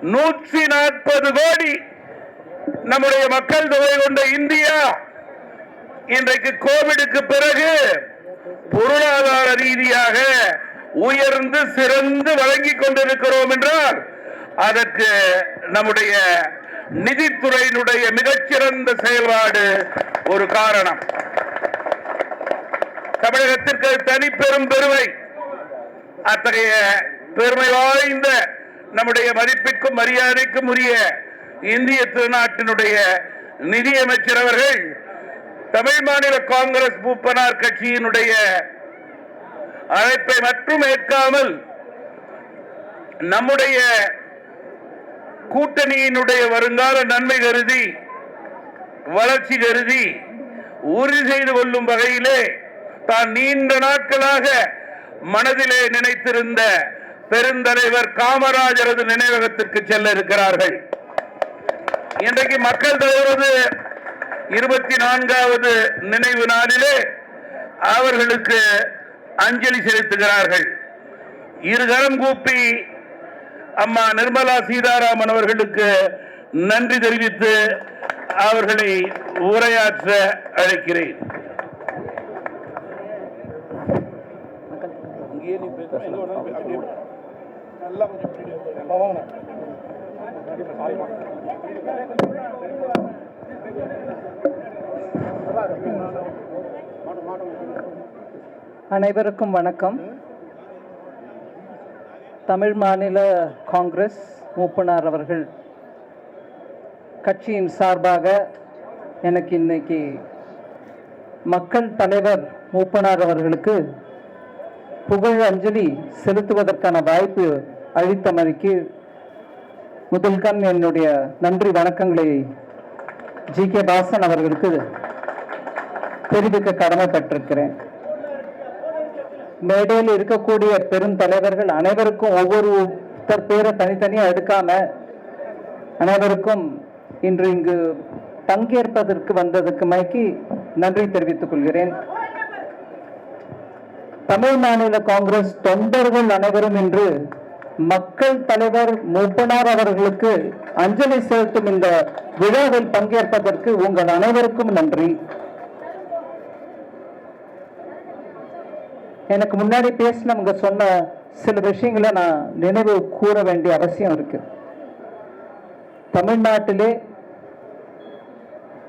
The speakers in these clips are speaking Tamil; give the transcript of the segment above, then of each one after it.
நூற்றி நாற்பது கோடி நம்முடைய மக்கள் தொகை கொண்ட இந்தியா. இன்றைக்கு கோவிடுக்கு பிறகு பொருளாதார ரீதியாக உயர்ந்து சிறந்து வழங்கிக் கொண்டிருக்கிறோம் என்றால் அதற்கு நம்முடைய நிதித்துறையினுடைய மிகச்சிறந்த செயல்பாடு ஒரு காரணம். தமிழகத்திற்கு தனிப்பெரும் பெருமை. அத்தகைய பெருமை வாய்ந்த நம்முடைய மதிப்பிற்கும் மரியாதைக்கும் உரிய இந்திய திருநாட்டினுடைய நிதியமைச்சர் அவர்கள் தமிழ் மாநில காங்கிரஸ் மூப்பனார் கட்சியினுடைய அழைப்பை மட்டும் ஏற்காமல் நம்முடைய கூட்டணியினுடைய வருங்கால நன்மை கருதி வளர்ச்சி கருதி உறுதி செய்து கொள்ளும் வகையிலே தான் நீண்ட நாட்களாக மனதிலே நினைத்திருந்த பெருந்தலைவர் காமராஜரது நினைவகத்திற்கு செல்ல இருக்கிறார்கள். இன்றைக்கு மக்கள் தலைவரது இருபத்தி நான்காவது நினைவு நாளிலே அவர்களுக்கு அஞ்சலி செலுத்துகிறார்கள். இருகரம் கூப்பி அம்மா நிர்மலா சீதாராமன் அவர்களுக்கு நன்றி தெரிவித்து அவர்களை உரையாற்ற அழைக்கிறேன். அனைவருக்கும் வணக்கம். தமிழ் மாநில காங்கிரஸ் மூப்பனார் அவர்கள் கட்சியின் சார்பாக எனக்கு இன்னைக்கு மக்கள் தலைவர் மூப்பனார் அவர்களுக்கு புகழ் அஞ்சலி செலுத்துவதற்கான வாய்ப்பு அழித்தமைக்கு முதல்கண் என்னுடைய நன்றி வணக்கங்களை ஜி கே பாசன் அவர்களுக்கு தெரிவிக்க கடமைப்பட்டிருக்கிறேன். மேடையில் இருக்கக்கூடிய பெரும் தலைவர்கள் அனைவருக்கும் ஒவ்வொரு ஒருத்தர் பேரை தனித்தனியா எடுக்காம அனைவருக்கும் இன்று இங்கு பங்கேற்பதற்கு வந்ததற்கு மைக்கி நன்றி தெரிவித்துக் கொள்கிறேன். தமிழ் மாநில காங்கிரஸ் தொண்டர்கள் அனைவரும் இன்று மக்கள் தலைவர் மூப்பனார் அவர்களுக்கு அஞ்சலி செலுத்தும் இந்த விழாவில் பங்கேற்பதற்கு உங்கள் அனைவருக்கும் நன்றி. எனக்கு முன்னாடி பேசினவங்க சொன்ன சில விஷயங்களை நான் நினைவு கூற வேண்டிய அவசியம் இருக்கு. தமிழ்நாட்டிலே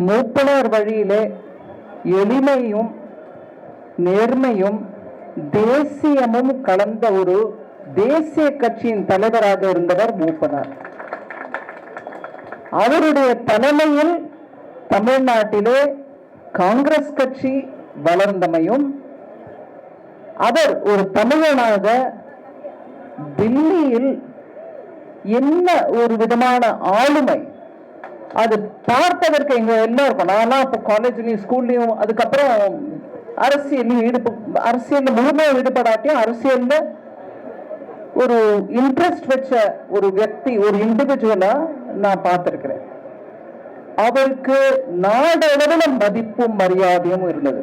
மூப்பனார் வழியிலே எளிமையும் நேர்மையும் தேசியமும் கலந்த ஒரு தேசிய கட்சியின் தலைவராக இருந்தவர் மூப்பனார். அவருடைய தலைமையில் தமிழ்நாட்டிலே காங்கிரஸ் கட்சி வளர்ந்தமையும் அவர் ஒரு தமிழனாக டெல்லியில் என்ன ஒரு விதமான ஆளுமை அது பார்ப்பதற்கு எங்க எல்லாருக்கும் நான்லாம் இப்போ காலேஜ்லயும் ஸ்கூல்லையும் அதுக்கப்புறம் அரசியல் ஈடுப அரசியல் முழுமையாக ஈடுபடாட்டியும் அரசியல்ல ஒரு இன்ட்ரெஸ்ட் வச்ச ஒரு வியக்தி ஒரு இண்டிவிஜுவலா நான் பார்த்துருக்கிறேன். அவருக்கு நாடளவில் மதிப்பும் மரியாதையும் இருந்தது.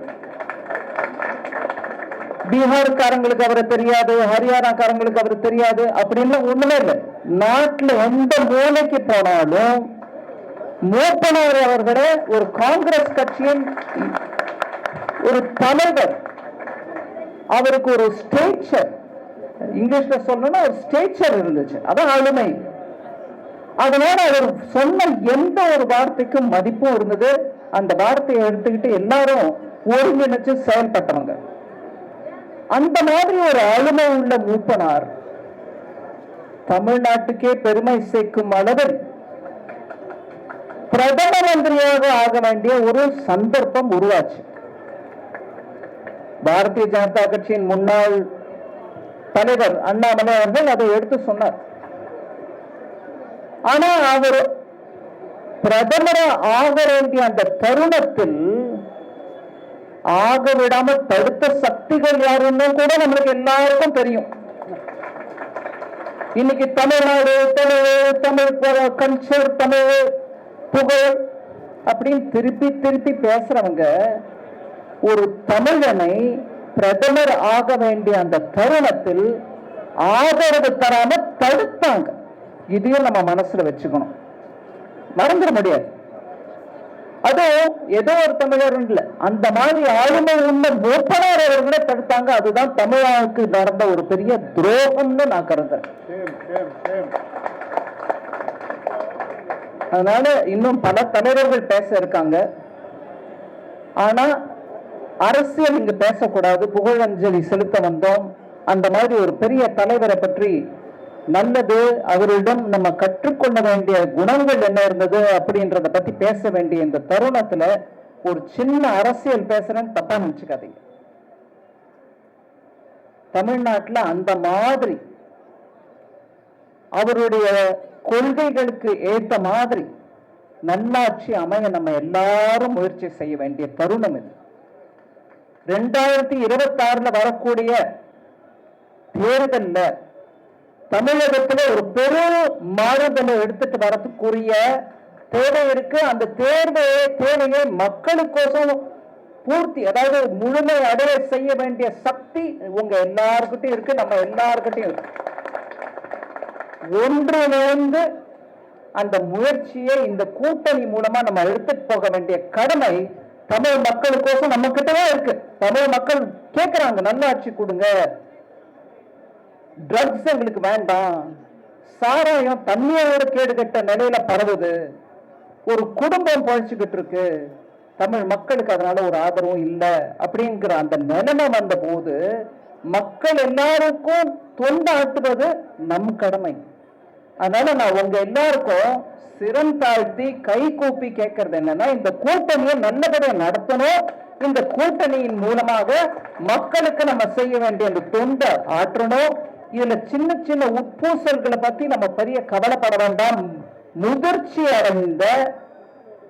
பீகார்காரங்களுக்கு அவரை தெரியாது ஹரியானாக்காரங்களுக்கு அவரை தெரியாது அப்படின்னு ஒண்ணுமே இல்லை. நாட்டில் எந்த மூலைக்கு போனாலும் மூப்பனார் அவர்களை ஒரு காங்கிரஸ் கட்சியின் ஒரு தலைவர் அவருக்கு ஒரு ஸ்டேச்சர் இங்கிலீஷ்ல சொல்லணும்னா ஒரு ஸ்டேச்சர் இருந்துச்சு. அதான் ஆளுமை அதனால அவர் சொன்ன எந்த ஒரு வார்த்தைக்கும் மதிப்பும் இருந்தது. அந்த வார்த்தையை எடுத்துக்கிட்டு எல்லாரும் ஒருங்கிணைச்சு செயல்பட்டவங்க. அந்த மாதிரி ஒரு ஆளுமை உள்ள மூப்பனார். தமிழ்நாட்டுக்கே பெருமை சேர்க்கும் அளவில் பிரதம மந்திரியாக ஆக வேண்டிய ஒரு சந்தர்ப்பம் உருவாச்சு. பாரதிய ஜனதா கட்சியின் முன்னாள் தலைவர் அண்ணாமலை அவர்கள் அதை எடுத்து சொன்னார். ஆனா அவர் பிரதமரா ஆக வேண்டிய அந்த தருணத்தில் ஆக விடாம தடுத்த சக்திகள் யாருன்னு கூட நம்மளுக்கு எல்லாருக்கும் தெரியும். இன்னைக்கு தமிழ்நாடு தமிழ் தமிழ் கல்ச்சர் தமிழ் புகழ் அப்படின்னு திருப்பி திருப்பி பேசுறவங்க ஒரு தமிழனை பிரதமர் ஆக வேண்டிய அந்த தருணத்தில் ஆதரவு தராம தடுத்தாங்க. இதையும் நம்ம மனசுல வச்சுக்கணும். மறந்துட முடியாது. அதுவும் ஏதோ ஒரு தமிழர் இல்ல அந்த மாதிரி ஆளுமை உள்ள மூப்பனார் அவர்களே தடுத்தாங்க. அதுதான் தமிழாவுக்கு நடந்த ஒரு பெரிய துரோகம்னு நான் கருதுறேன். அதனால இன்னும் பல தலைவர்கள் பேச இருக்காங்க. ஆனா அரசியல் இங்கு பேசக்கூடாது புகழஞ்சலி செலுத்த வந்தோம். அந்த மாதிரி ஒரு பெரிய தலைவரை பற்றி நல்லது அவரிடம் நம்ம கற்றுக்கொள்ள வேண்டிய குணங்கள் என்ன இருந்தது அப்படின்றத பத்தி பேச வேண்டிய இந்த தருணத்துல ஒரு சின்ன அரசியல் பேசுறேன்னு தப்பா நினைச்சுக்காதீங்க. தமிழ்நாட்டில் அந்த மாதிரி அவருடைய கொள்கைகளுக்கு ஏற்ற மாதிரி நல்லாட்சி அமைய நம்ம எல்லாரும் முயற்சி செய்ய வேண்டிய தருணம் இது. ரெண்டாயிரத்தி இருபத்தி ஆறுல வரக்கூடிய தேர்தல்ல தமிழகத்துல ஒரு பெரும் மாறுதலை எடுத்துட்டு வரதுக்குரிய தேவை இருக்கு. அந்த தேர்வை தேவையை மக்களுக்கோசம் பூர்த்தி அதாவது முழுமை அடைய செய்ய வேண்டிய சக்தி உங்க எல்லாருக்கிட்டையும் இருக்கு நம்ம எல்லாருக்கிட்டையும் இருக்கு. ஒன்றிணைந்து அந்த முயற்சியை இந்த கூட்டணி மூலமா நம்ம எடுத்துட்டு போக வேண்டிய கடமை தமிழ் மக்களுக்கோசம் நம்ம கிட்டதான் இருக்கு. தமிழ் மக்கள் கேட்கறாங்க நல்லாட்சி கொடுங்க. ட்ரக்ஸ் எங்களுக்கு வேண்டாம். சாராயம் தண்ணியோட கேடு கட்ட நிலையில பரவுது. ஒரு குடும்பம் பழிச்சுக்கிட்டு இருக்கு. தமிழ் மக்களுக்கு அதனால ஒரு ஆதரவும் இல்லை. அப்படிங்கிற அந்த நிலைமை வந்த போது மக்கள் எல்லாருக்கும் தொண்டாட்டுவது நம் கடமை. அதனால நான் உங்க எல்லாருக்கும் சிரம் தாழ்த்தி கை கூப்பி கேட்கறது என்னன்னா இந்த கூட்டணியை நல்லபடியாக நடத்தணும். இந்த கூட்டணியின் மூலமாக மக்களுக்கு நம்ம செய்ய வேண்டிய அந்த தொண்டை ஆற்றணும் இதுல சின்ன சின்ன உட்பூசல்களை பத்தி நம்ம பெரிய கவலைப்பட வேண்டாம். முதிர்ச்சி அடைந்த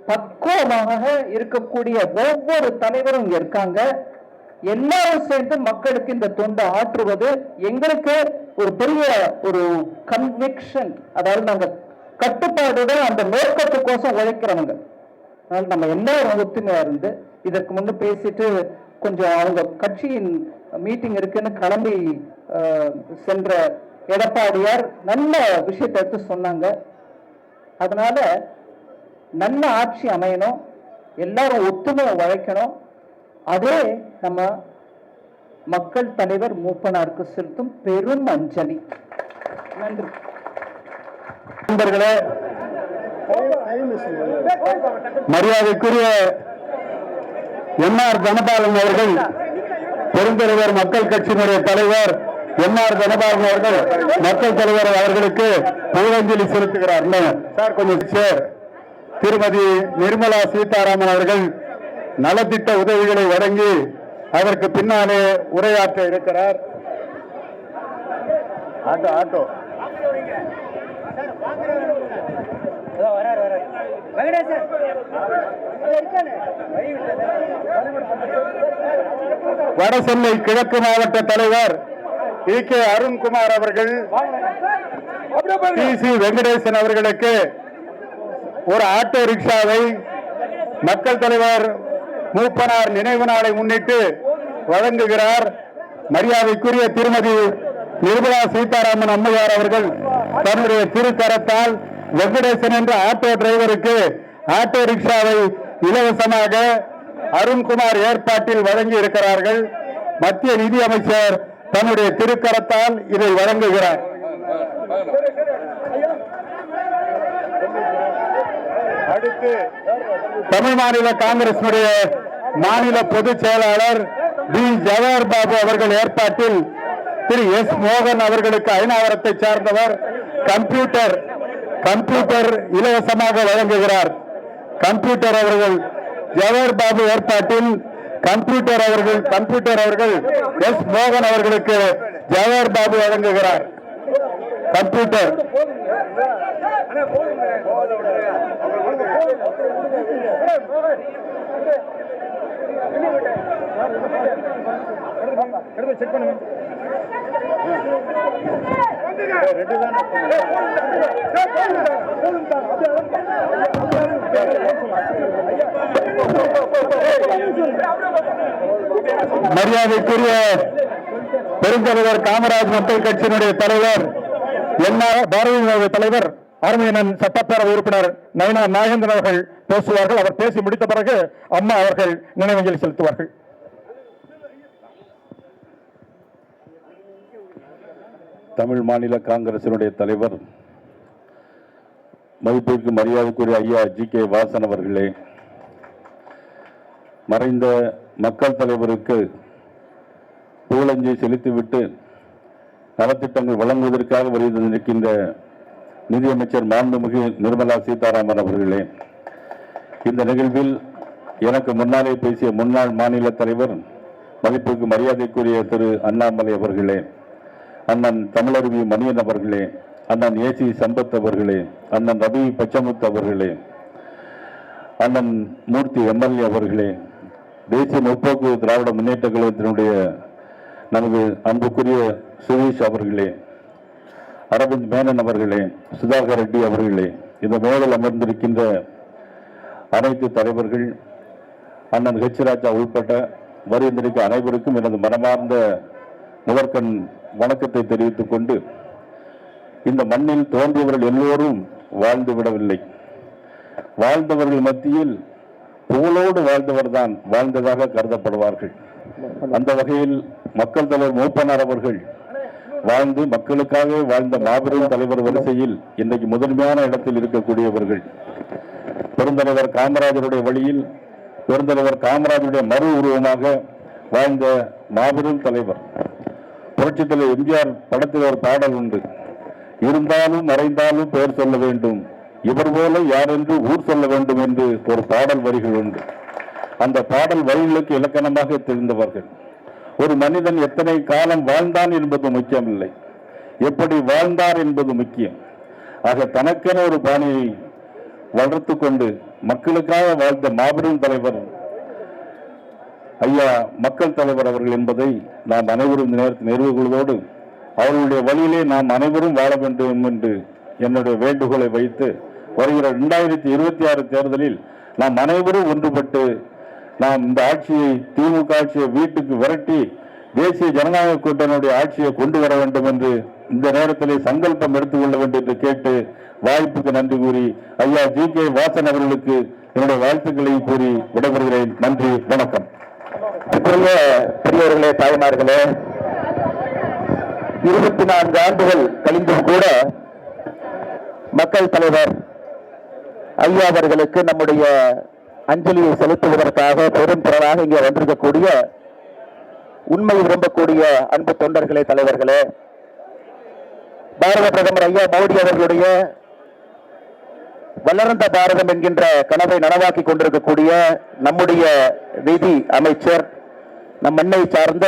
பக்குவமாக இருக்கக்கூடிய ஒவ்வொரு தலைவரும் இருக்காங்க. எல்லாரும் சேர்ந்து மக்களுக்கு இந்த தொண்டை ஆற்றுவது எங்களுக்கு ஒரு பெரிய ஒரு கன்விக்ஷன் அதாவது நாங்க கட்டுப்பாடுடன் அந்த நோக்கத்துக்கோசம் உழைக்கிறவங்க. அதனால நம்ம எல்லாரும் ஒத்துமையா இருந்து இதற்கு முன்ன பேசிட்டு கொஞ்சம் அவங்க கட்சியின் மீட்டிங் இருக்குன்னு கிளம்பி சென்ற எடப்பாடியார் நல்ல விஷயத்தை எடுத்து சொன்னாங்க. அதனால நல்ல ஆட்சி அமையணும். எல்லாரும் ஒத்துமை உழைக்கணும். அதே நம்ம மக்கள் தலைவர் மூப்பனாருக்கு செலுத்தும் பெரும் அஞ்சலி. நன்றி. நண்பர்களே மரியாதைக்குரிய எம் ஆர் தனபாலன் அவர்கள் பெருந்தலைவர் மக்கள் கட்சியினுடைய தலைவர் எம் ஆர் தனபாலன் அவர்கள் மக்கள் தலைவர் அவர்களுக்கு புகழஞ்சலி செலுத்துகிறார். சார் கொஞ்சம் சார் திருமதி நிர்மலா சீதாராமன் அவர்கள் நலத்திட்ட உதவிகளை வழங்கி அதற்கு பின்னாலே உரையாற்ற இருக்கிறார். Auto auto. வடசென்னை கிழக்கு மாவட்ட தலைவர் இ கே அருண்குமார் அவர்கள் பி சி வெங்கடேசன் அவர்களுக்கு ஒரு ஆட்டோ ரிக்ஷாவை மக்கள் தலைவர் மூப்பனார் நினைவு நாளை முன்னிட்டு வழங்குகிறார். மரியாதைக்குரிய திருமதி நிர்மலா சீதாராமன் அம்மையார் அவர்கள் தன்னுடைய திருக்கரத்தால் வெங்கடேசன் என்ற ஆட்டோ டிரைவருக்கு ஆட்டோ ரிக்ஷாவை இலவசமாக அருண்குமார் ஏற்பாட்டில் வழங்கி இருக்கிறார்கள் மத்திய நிதி அமைச்சர் தன்னுடைய திருக்கரத்தால் இதை வழங்குகிறார். அடுத்து தமிழ் மாநில காங்கிரசினுடைய மாநில பொதுச் செயலாளர் பி ஜவஹர் பாபு அவர்கள் ஏற்பாட்டில் திரு. எஸ். மோகன் அவர்களுக்கு ஐநாவரத்தை சார்ந்தவர் கம்ப்யூட்டர் கம்ப்யூட்டர் இலவசமாக வழங்குகிறார். கம்ப்யூட்டர் அவர்கள் ஜவஹர் பாபு ஏற்பாட்டில் கம்ப்யூட்டர் அவர்கள் கம்ப்யூட்டர் அவர்கள் எஸ் மோகன் அவர்களுக்கு ஜவஹர் பாபு வழங்குகிறார். கம்ப்யூட்டர். செக் பண்ணுங்க. மரியாதைக்குரிய பெருந்தலைவர் காமராஜ் மக்கள் கட்சியினுடைய தலைவர் என்ன பாரதிய தலைவர் அருமையனன் சட்டப்பேரவை உறுப்பினர் நயனா நாகேந்திரன் அவர்கள் பேசுவார்கள். அவர் பேசி முடித்த பிறகு அம்மா அவர்கள் நினைவஞ்சலி செலுத்துவார்கள். தமிழ் மாநில காங்கிரசினுடைய தலைவர் மதிப்பிற்கு மரியாதைக்குரிய ஐயா ஜி கே வாசன் அவர்களே மறைந்த மக்கள் தலைவருக்கு புகழஞ்சை செலுத்திவிட்டு நலத்திட்டங்கள் வழங்குவதற்காக வருகின்ற நிதியமைச்சர் மாண்புமிகு நிர்மலா சீதாராமன் அவர்களே இந்த நிகழ்வில் எனக்கு முன்னாலே பேசிய முன்னாள் மாநில தலைவர் மதிப்பிற்கு மரியாதைக்குரிய திரு அண்ணாமலை அவர்களே அண்ணன் தமிழருவி மணியன் அவர்களே அண்ணன் ஏசி சம்பத் அவர்களே அண்ணன் ரவி பச்சமுத்து அவர்களே அண்ணன் மூர்த்தி எம்எல்ஏ அவர்களே தேசிய முற்போக்கு திராவிட முன்னேற்ற கழகத்தினுடைய நமது அன்புக்குரிய சுரேஷ் அவர்களே அரவிந்த் மேனன் அவர்களே சுதாகர் ரெட்டி அவர்களே இந்த மேடல் அமர்ந்திருக்கின்ற அனைத்து தலைவர்கள் அண்ணன் ஹெச் ராஜா உள்பட்ட வருகின்றிருக்க அனைவருக்கும் எனது மனமார்ந்த முதற்கண் வணக்கத்தை தெரிவித்துக் கொண்டு இந்த மண்ணில் தோன்றியவர்கள் எல்லோரும் வாழ்ந்து விடவில்லை வாழ்ந்தவர்கள் மத்தியில் புகழோடு வாழ்ந்தவர்தான் வாழ்ந்ததாக கருதப்படுவார்கள். அந்த வகையில் மக்கள் தலைவர் மூப்பனார் அவர்கள் வாழ்ந்து மக்களுக்காகவே வாழ்ந்த மாபெரும் தலைவர் வரிசையில் இன்றைக்கு முதன்மையான இடத்தில் இருக்கக்கூடியவர்கள். பெருந்தலைவர் காமராஜருடைய வழியில் பெருந்தலைவர் காமராஜருடைய மறு உருவமாக வாழ்ந்த மாபெரும் தலைவர். புரட்சித் எம்ஜிஆர் படத்தில் ஒரு பாடல் உண்டு. இருந்தாலும் மறைந்தாலும் பெயர் சொல்ல வேண்டும். இவர் போல யார் என்று ஊர் சொல்ல வேண்டும் என்று ஒரு பாடல் வரிகள் உண்டு. அந்த பாடல் வரிகளுக்கு இலக்கணமாக தெரிந்தவர்கள். ஒரு மனிதன் எத்தனை காலம் வாழ்ந்தான் என்பது முக்கியமில்லை. எப்படி வாழ்ந்தார் என்பது முக்கியம். ஆக தனக்கென ஒரு பாணியை வளர்த்து கொண்டு மக்களுக்காக வாழ்ந்த மாபெரும் தலைவர் ஐயா மக்கள் தலைவர் அவர்கள் என்பதை நாம் அனைவரும் இந்த நேரத்தில் நிறுவ கொள்வதோடு அவர்களுடைய வழியிலே நாம் அனைவரும் வாழ வேண்டும் என்று என்னுடைய வேண்டுகோளை வைத்து வருகிற இரண்டாயிரத்தி இருபத்தி ஆறு தேர்தலில் நாம் அனைவரும் ஒன்றுபட்டு நாம் இந்த ஆட்சியை திமுக ஆட்சியை வீட்டுக்கு விரட்டி தேசிய ஜனநாயக கூட்டணியுடைய ஆட்சியை கொண்டு வர வேண்டும் என்று இந்த நேரத்திலே சங்கல்பம் எடுத்துக்கொள்ள வேண்டும் என்று கேட்டு வாய்ப்புக்கு நன்றி கூறி ஐயா ஜி கே வாசன் அவர்களுக்கு என்னுடைய வாழ்த்துக்களை கூறி விடைபெறுகிறேன். நன்றி வணக்கம். அன்புள்ள பெரியவர்களே தாய்மார்களே இருபத்தி நான்கு ஆண்டுகள் கழிந்தும் கூட மக்கள் தலைவர் ஐயா அவர்களுக்கு நம்முடைய அஞ்சலியை செலுத்துவதற்காக பெரும் திறனாக இங்கே வந்திருக்கக்கூடிய உண்மை விரும்பக்கூடிய அன்பு தொண்டர்களே தலைவர்களே பாரத பிரதமர் ஐயா மோடி அவர்களுடைய வளர்ந்த பாரதம் என்கின்ற கனவை நனவாக்கி கொண்டிருக்கக்கூடிய நம்முடைய நிதி அமைச்சர் நம் மண்ணை சார்ந்த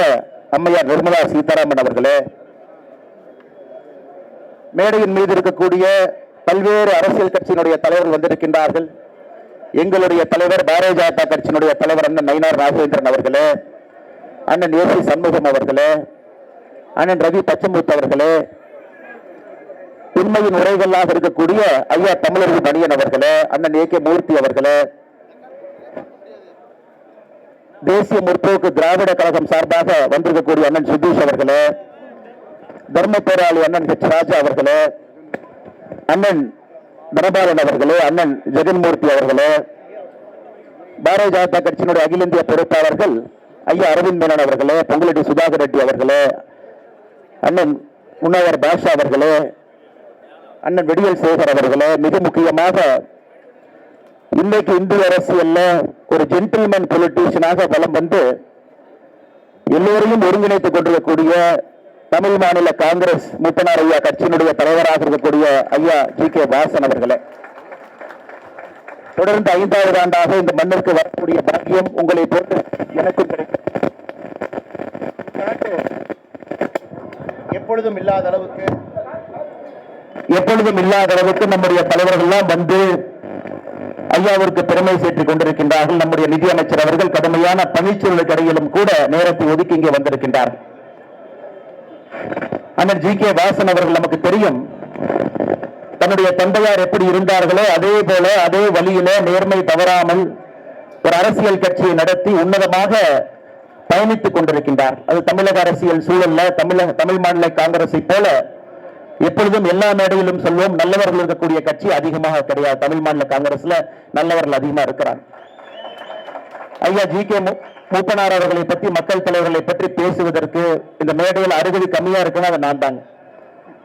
அம்மையார் நிர்மலா சீதாராமன் அவர்களே மேடையின் மீது இருக்கக்கூடிய பல்வேறு அரசியல் கட்சியினுடைய தலைவர்கள் வந்திருக்கின்றார்கள். எங்களுடைய தலைவர் பாரதிய ஜனதா கட்சியினுடைய தலைவர் அண்ணன் நயினார் ராகவேந்திரன் அவர்களே அண்ணன் ஏசி சண்முகம் அவர்களே அண்ணன் ரவி பச்சமுத்து அவர்களே உண்மையின் உரைகளாக இருக்கக்கூடிய ஐயா தமிழர்கள் மணியன் அவர்களே அண்ணன் ஏ கே மூர்த்தி அவர்களே தேசிய முற்போக்கு திராவிட கழகம் சார்பாக வந்திருக்கக்கூடிய அண்ணன் சுதீஷ் அவர்களே தர்ம போராளி அண்ணன் ஹெச் ராஜா அவர்களே அண்ணன் தனபாலன் அவர்களே அண்ணன் ஜெகன்மூர்த்தி அவர்களே பாரதிய ஜனதா கட்சியினுடைய அகில இந்திய பொறுப்பாளர்கள் ஐயா அரவிந்த் மேனன் அவர்களே பொங்கலடி சுதாகர் ரெட்டி அவர்களே அண்ணன் முன்னவர் பாஷா அவர்களே அண்ணன் வெடியல் சேகர் அவர்களே மிக முக்கியமாக இன்னைக்கு இந்திய அரசியல்ல ஒரு ஜென்டில்மேன் பொலிட்டீஷியனாக வலம் வந்து எல்லோரையும் ஒருங்கிணைத்துக் கொண்டிருக்கக்கூடிய தமிழ் மாநில காங்கிரஸ் முத்தனார் ஐயா கட்சியினுடைய தலைவராக இருக்கக்கூடிய ஐயா ஜி கே வாசன் அவர்களே. தொடர்ந்து ஐந்தாவது ஆண்டாக இந்த மண்ணிற்கு வரக்கூடிய பாக்கியம் உங்களை போட்டு எனக்கும் கிடைக்கும். எப்பொழுதும் இல்லாத அளவுக்கு எப்பொழுதும் இல்லாத அளவுக்கு நம்முடைய தலைவர்கள் எல்லாம் வந்து ஐயாவிற்கு பெருமை சேர்த்துக் கொண்டிருக்கின்றார்கள். நம்முடைய நிதியமைச்சர் அவர்கள் கடுமையான பணிச்சூழலுக்கு இடையிலும் கூட நேரத்தை ஒதுக்கி இங்கே வந்திருக்கின்றார்கள் அண்ணன் ஜி கே வாசன் அவர்கள் நமக்கு தெரியும். தன்னுடைய தந்தையார் எப்படி இருந்தார்களோ அதே போல அதே வழியில நேர்மை தவறாமல் ஒரு அரசியல் கட்சியை நடத்தி உன்னதமாக பயணித்துக் கொண்டிருக்கின்றார். அது தமிழக அரசியல் சூழல்ல தமிழக தமிழ் மாநில காங்கிரஸை போல எப்பொழுதும் எல்லா மேடையிலும் சொல்வோம். நல்லவர்கள் இருக்கக்கூடிய கட்சி அதிகமாக கிடையாது. தமிழ் மாநில காங்கிரஸ்ல நல்லவர்கள் அதிகமா இருக்கிறாங்க. ஐயா ஜி. கே. மூப்பனார் அவர்களை பற்றி மக்கள் தலைவர்களை பற்றி பேசுவதற்கு இந்த மேடையில் அறுபது கம்மியா இருக்குன்னா அதை நான் தாங்க.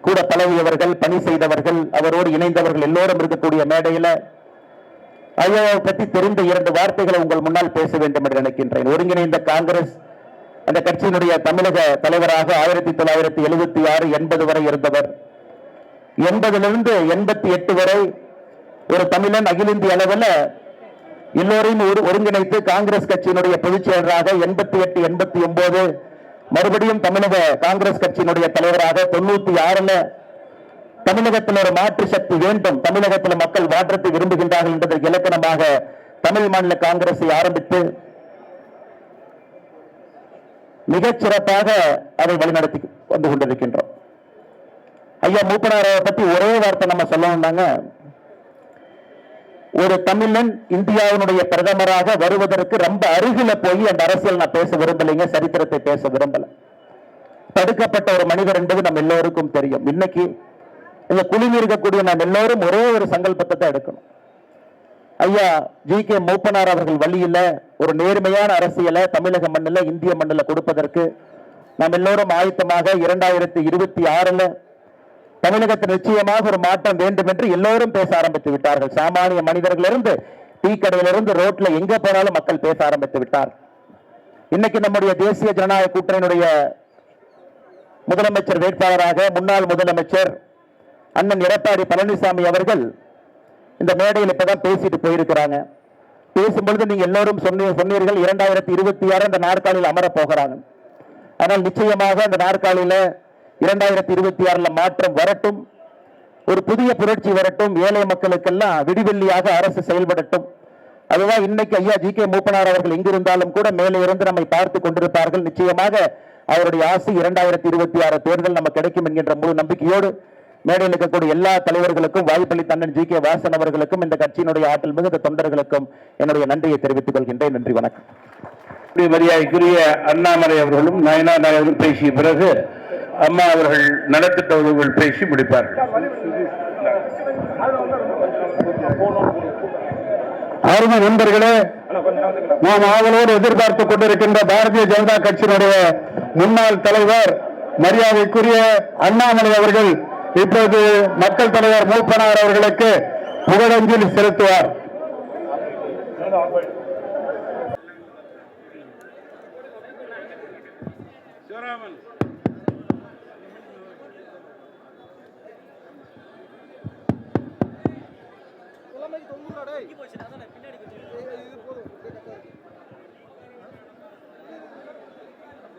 கூட பழகியவர்கள் பணி செய்தவர்கள் அவரோடு இணைந்தவர்கள் எல்லோரும் இருக்கக்கூடிய மேடையில ஐயாவை பற்றி தெரிந்த இரண்டு வார்த்தைகளை உங்கள் முன்னால் பேச வேண்டும் என்று நினைக்கின்றேன். ஒருங்கிணைந்த காங்கிரஸ் அந்த கட்சியினுடைய தமிழக தலைவராக ஆயிரத்தி தொள்ளாயிரத்தி எழுபத்தி ஆறு எண்பது வரை இருந்தவர். எண்பதிலிருந்து எண்பத்தி எட்டு வரை ஒரு தமிழன் அகில இந்திய அளவில் எல்லோரையும் ஒரு- ஒருங்கிணைத்து காங்கிரஸ் கட்சியினுடைய பொதுச் செயலராக எண்பத்தி எட்டு எண்பத்தி ஒன்பது மறுபடியும் தமிழக காங்கிரஸ் கட்சியினுடைய தலைவராக தொண்ணூத்தி ஆறுல தமிழகத்தில் ஒரு மாற்று சக்தி வேண்டும் தமிழகத்தில் மக்கள் மாற்றத்தை விரும்புகின்றார்கள் என்பதற்கு இலக்கணமாக தமிழ் மாநில காங்கிரஸை ஆரம்பித்து மிகச் சிறப்பாக அதை வழிநடத்தி வந்து கொண்டிருக்கின்றோம். ஐயா மூப்பனாரை பற்றி ஒரே வார்த்தை நம்ம சொல்லணும்னாங்க ஒரு தமிழன் இந்தியாவினுடைய பிரதமராக வருவதற்கு ரொம்ப அருகில போய் அந்த அரசியல் நான் பேச விரும்பலைங்க சரித்திரத்தை பேச விரும்பல. தடுக்கப்பட்ட ஒரு மனிதர் என்பது நம்ம எல்லோருக்கும் தெரியும். இன்னைக்கு இந்த குழுமி இருக்கக்கூடிய நாம் எல்லோரும் ஒரே ஒரு சங்கல்பத்தை தான் எடுக்கணும். ஐயா ஜி கே மூப்பனார் அவர்கள் வழியில ஒரு நேர்மையான அரசியலை தமிழக மண்ணில் இந்திய மண்ணில் கொடுப்பதற்கு நாம் எல்லோரும் ஆயத்தமாக இரண்டாயிரத்தி இருபத்தி ஆறுல தமிழகத்தில் நிச்சயமாக ஒரு மாற்றம் வேண்டும் என்று எல்லோரும் பேச ஆரம்பித்து விட்டார்கள். சாமானிய மனிதர்களிலிருந்து டீ கடையிலிருந்து ரோட்ல எங்க போனாலும் மக்கள் பேச ஆரம்பித்து விட்டார். இன்னைக்கு நம்முடைய தேசிய ஜனநாயக கூட்டணியினுடைய முதலமைச்சர் வேட்பாளராக முன்னாள் முதலமைச்சர் அண்ணன் எடப்பாடி பழனிசாமி அவர்கள் இந்த மேடையில் இப்பதான் பேசிட்டு போயிருக்கிறாங்க. பேசும்பொழுது நீங்க எல்லோரும் சொன்னீர்கள் இரண்டாயிரத்தி இருபத்தி ஆறு அந்த நாற்காலியில் அமரப் போகிறாங்க ஆனால் நிச்சயமாக அந்த நாற்காலியில இரண்டாயிரத்தி இருபத்தி ஆறுல மாற்றம் வரட்டும். ஒரு புதிய புரட்சி வரட்டும். ஏழை மக்களுக்கெல்லாம் விடிவெள்ளியாக அரசு செயல்படட்டும். அதுதான் இன்னைக்கு ஐயா ஜி கே மூப்பனார் அவர்கள் எங்கிருந்தாலும் கூட மேலே இருந்து நம்மை பார்த்து கொண்டிருப்பார்கள். நிச்சயமாக அவருடைய ஆசை இரண்டாயிரத்தி இருபத்தி ஆறு தேர்தல் நமக்கு கிடைக்கும் என்கின்ற முழு நம்பிக்கையோடு மேடையில் இருக்கக்கூடிய எல்லா தலைவர்களுக்கும் வாய்ப்பளித்த அண்ணன் ஜி கே வாசன் அவர்களுக்கும் இந்த கட்சியினுடைய ஆற்றல் மிகுந்த தொண்டர்களுக்கும் என்னுடைய நன்றியை தெரிவித்துக் கொள்கின்றேன். நன்றி வணக்கம். மரியாதைக்குரிய அண்ணாமலை அவர்களும் நயனா நாயகரும் பேசிய பிறகு அம்மா அவர்கள் நலத்திட்ட உதவிகள் பேசி முடிப்பார்கள். அருமை நண்பர்களே நாம் ஆவலோடு எதிர்பார்த்துக் கொண்டிருக்கின்ற பாரதிய ஜனதா கட்சியினுடைய முன்னாள் தலைவர் மரியாதைக்குரிய அண்ணாமலை அவர்கள் இப்போது மக்கள் தலைவர் மூப்பனார் அவர்களுக்கு புகழஞ்சலி செலுத்துவார்.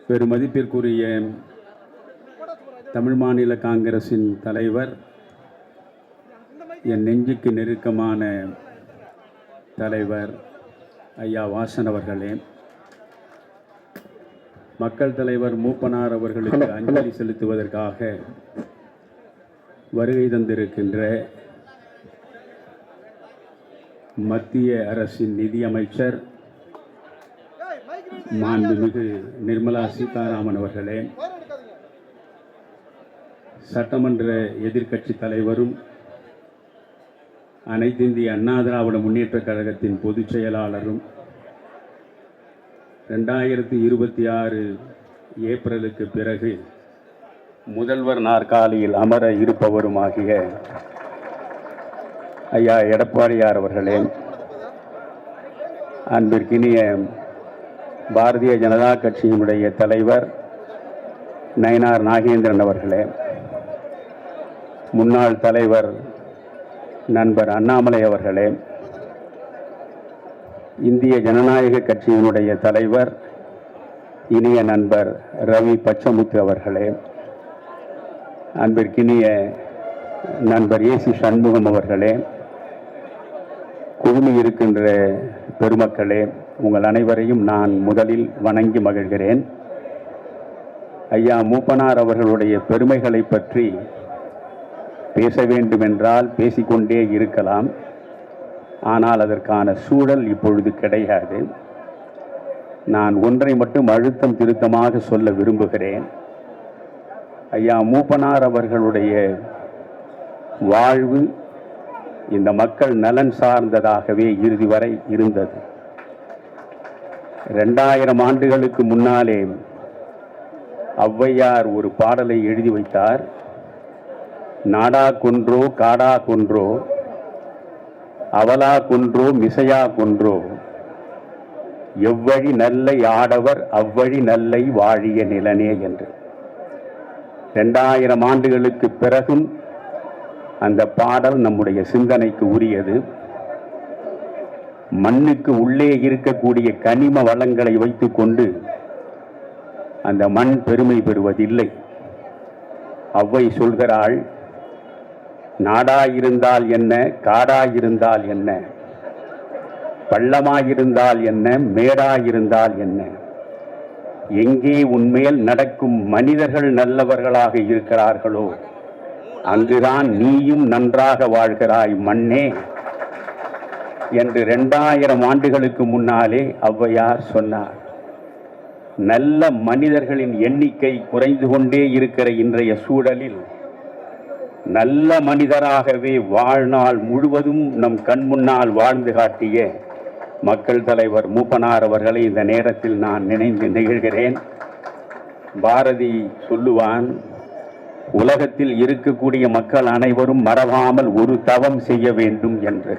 பெருமதிப்பிற்குரிய தமிழ் மாநில காங்கிரசின் தலைவர் என் நெஞ்சுக்கு நெருக்கமான தலைவர் ஐயா வாசன் அவர்களே. மக்கள் தலைவர் மூப்பனார் அவர்களுக்கு அஞ்சலி செலுத்துவதற்காக வருகை தந்திருக்கின்ற மத்திய அரசின் நிதியமைச்சர் மாண்புமிகு நிர்மலா சீதாராமன் அவர்களே. சட்டமன்ற எதிர்க்கட்சி தலைவரும் அனைத்து இந்திய அண்ணா திராவிட முன்னேற்றக் கழகத்தின் பொதுச் செயலாளரும் ரெண்டாயிரத்தி இருபத்தி ஆறு ஏப்ரலுக்கு பிறகு முதல்வர் நாற்காலியில் அமர இருப்பவருமாகிய ஐயா எடப்பாடியார் அவர்களே அன்பிற்கினிய பாரதிய ஜனதா கட்சியினுடைய தலைவர் நயனார் நாகேந்திரன் அவர்களே முன்னாள் தலைவர் நண்பர் அண்ணாமலை அவர்களே இந்திய ஜனநாயக கட்சியினுடைய தலைவர் இனிய நண்பர் ரவி பச்சமுத்து அவர்களே அன்பிற்கினிய நண்பர் ஏசி சண்முகம் அவர்களே குழுமி இருக்கின்ற பெருமக்களே உங்கள் அனைவரையும் நான் முதலில் வணங்கி மகிழ்கிறேன். ஐயா மூப்பனார் அவர்களுடைய பெருமைகளை பற்றி பேச வேண்டுமென்றால் பேசிக்கொண்டே இருக்கலாம். ஆனால் அதற்கான சூழல் இப்பொழுது கிடையாது. நான் ஒன்றை மட்டும் அழுத்தம் திருத்தமாக சொல்ல விரும்புகிறேன். ஐயா மூப்பனார் அவர்களுடைய வாழ்வு இந்த மக்கள் நலன் சார்ந்ததாகவே இறுதி வரை இருந்தது. ரெண்டாயிரம் ஆண்டுகளுக்கு முன்னாலே ஔவையார் ஒரு பாடலை எழுதி வைத்தார். நாடா குன்றோ காடா குன்றோ அவலா குன்றோ மிசையா குன்றோ. எவ்வழி நல்லை ஆடவர் அவ்வழி நல்லை வாழிய நிலனே என்று. ரெண்டாயிரம் ஆண்டுகளுக்கு பிறகும் அந்த பாடல் நம்முடைய சிந்தனைக்கு உரியது. மண்ணுக்கு உள்ளே இருக்கக்கூடிய கனிம வளங்களை வைத்துக்கொண்டு அந்த மண் பெருமை பெறுவதில்லை. அவ்வை சொல்கிறாள் நாடாயிருந்தால் என்ன காடாயிருந்தால் என்ன பள்ளமாயிருந்தால் என்ன மேடாயிருந்தால் என்ன. எங்கே உன்மேல் நடக்கும் மனிதர்கள் நல்லவர்களாக இருக்கிறார்களோ அங்குதான் நீயும் நன்றாக வாழ்கிறாய் மண்ணே என்று ரெண்டாயிரம் ஆண்டுகளுக்கு முன்னாலே ஔவையார் சொன்னார். நல்ல மனிதர்களின் எண்ணிக்கை குறைந்து கொண்டே இருக்கிற இன்றைய சூழலில் நல்ல மனிதராகவே வாழ்நாள் முழுவதும் நம் கண் முன்னால் வாழ்ந்து காட்டிய மக்கள் தலைவர் மூப்பனார் அவர்களை இந்த நேரத்தில் நான் நினைந்து நிகழ்கிறேன். பாரதி சொல்லுவான் உலகத்தில் இருக்கக்கூடிய மக்கள் அனைவரும் மறவாமல் ஒரு தவம் செய்ய வேண்டும் என்று.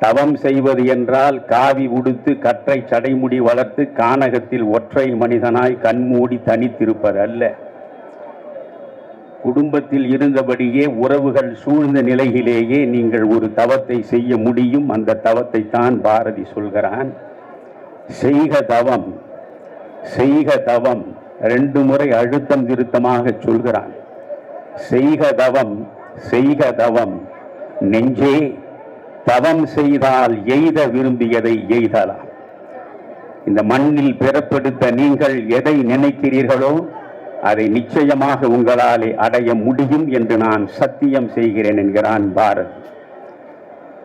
தவம் செய்வது என்றால் காவி உடுத்து கற்றை சடைமுடி வளர்த்து கானகத்தில் ஒற்றை மனிதனாய் கண்மூடி தனித்திருப்பது அல்ல. குடும்பத்தில் இருந்தபடியே உறவுகள் சூழ்ந்த நிலையிலேயே நீங்கள் ஒரு தவத்தை செய்ய முடியும். அந்த தவத்தை தான் பாரதி சொல்கிறான். செய்க தவம் செய்க தவம் ரெண்டு முறை அழுத்தம் திருத்தமாக சொல்கிறான். செய்க தவம் செய்க தவம் நெஞ்சே தவம் செய்தால் எய்த விரும்பியதை எய்தலாம். இந்த மண்ணில் பிறப்பெடுத்த நீங்கள் எதை நினைக்கிறீர்களோ அதை நிச்சயமாக உங்களாலே அடைய முடியும் என்று நான் சத்தியம் செய்கிறேன் என்கிறான் பாரத்.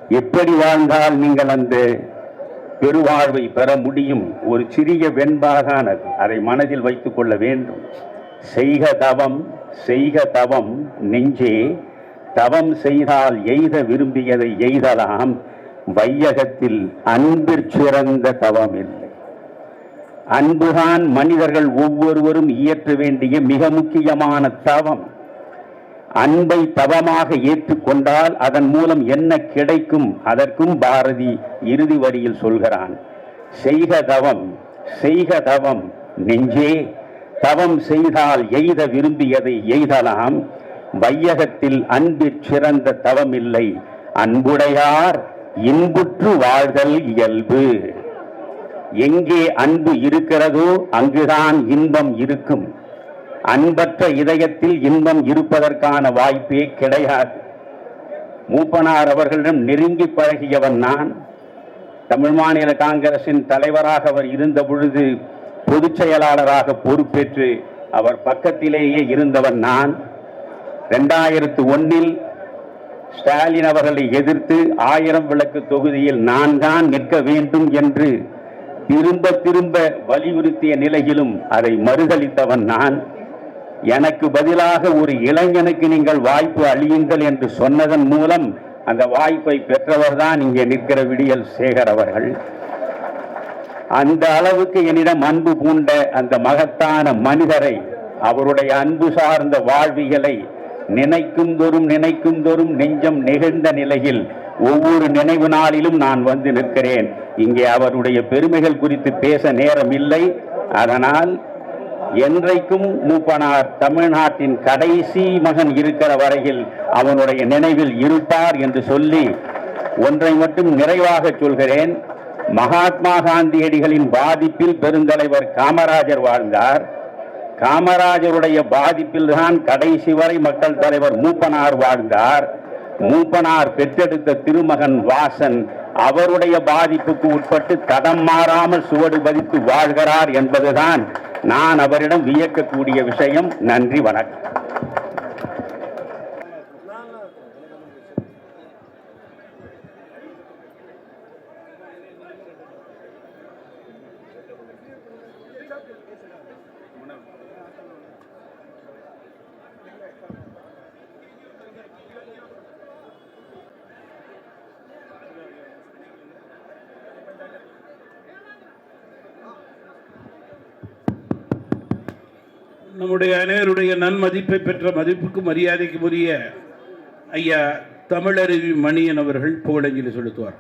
எப்படி வாழ்ந்தால் நீங்கள் அந்த பெருவாழ்வை பெற முடியும்? ஒரு சிறிய வெண்பாகானது அதை மனதில் வைத்துக் கொள்ள வேண்டும். செய்க தவம் செய்க தவம் நெஞ்சே தவம் செய்தால் எய்த விரும்பியதை எய்தலாம். வையகத்தில் அன்பிற் சிறந்த தவம் இல்லை அன்புதான் மனிதர்கள் ஒவ்வொருவரும் இயற்ற வேண்டிய மிக முக்கியமான தவம். அன்பை தவமாக ஏற்றுக்கொண்டால் அதன் மூலம் என்ன கிடைக்கும்? அதற்கும் பாரதி இறுதி வரியில் சொல்கிறான். செய்க தவம் செய்க தவம் நெஞ்சே. தவம் செய்தால் எய்த விரும்பியதை எய்தலாம். வையகத்தில் அன்பிற் சிறந்த தவமில்லை. அன்புடையார் இன்புற்று வாழ்தல் இயல்பு. எங்கே அன்பு இருக்கிறதோ அங்குதான் இன்பம் இருக்கும். அன்பற்ற இதயத்தில் இன்பம் இருப்பதற்கான வாய்ப்பே கிடையாது. மூப்பனார் அவர்களிடம் நெருங்கி பழகியவன் நான். தமிழ் மாநில காங்கிரசின் தலைவராக அவர் இருந்த பொழுது பொதுச் செயலாளராக பொறுப்பேற்று அவர் பக்கத்திலேயே இருந்தவன் நான். ரெண்டாயிரத்து ஒன்னில் ஸ்டாலின் அவர்களை எதிர்த்து ஆயிரம் விளக்கு தொகுதியில் நான் தான் நிற்க வேண்டும் என்று திரும்ப திரும்ப வலியுறுத்திய நிலையிலும் அதை மறுதளித்தவன் நான். எனக்கு பதிலாக ஒரு இளைஞனுக்கு நீங்கள் வாய்ப்பு அழியுங்கள் என்று சொன்னதன் மூலம் அந்த வாய்ப்பை பெற்றவர்தான் இங்கே நிற்கிற விடியல் சேகர் அவர்கள். அந்த அளவுக்கு என்னிடம் அன்பு பூண்ட அந்த மகத்தான மனிதரை அவருடைய அன்பு சார்ந்த வாழ்வியலை நினைக்கும் தோறும் நினைக்கும் தோறும் நெஞ்சம் நெகிழ்ந்த நிலையில் ஒவ்வொரு நினைவு நாளிலும் நான் வந்து நிற்கிறேன். இங்கே அவருடைய பெருமைகள் குறித்து பேச நேரம் இல்லை அதனால் என்றைக்கும் மூப்பனார் தமிழ்நாட்டின் கடைசி மகன் இருக்கிற வரையில் அவனுடைய நினைவில் இருப்பார் என்று சொல்லி ஒன்றை மட்டும் நிறைவாக சொல்கிறேன். மகாத்மா காந்தியடிகளின் பாதிப்பில் பெருந்தலைவர் காமராஜர் வாழ்ந்தார். காமராஜருடைய பாதிப்பில் தான் கடைசி வரை மக்கள் தலைவர் மூப்பனார் வாழ்ந்தார். மூப்பனார் பெற்றெடுத்த திருமகன் வாசன் அவருடைய பாதிப்புக்கு உட்பட்டு தடம் மாறாமல் சுவடு பதித்து வாழ்கிறார் என்பதுதான் நான் அவரிடம் வியக்கக்கூடிய விஷயம். நன்றி வணக்கம். நம்முடைய அனைவருடைய நன்மதிப்பை பெற்ற மதிப்புக்கு மரியாதைக்கு உரிய ஐயா தமிழருவி மணியன் அவர்கள் புகழஞ்சலி செலுத்துவார்.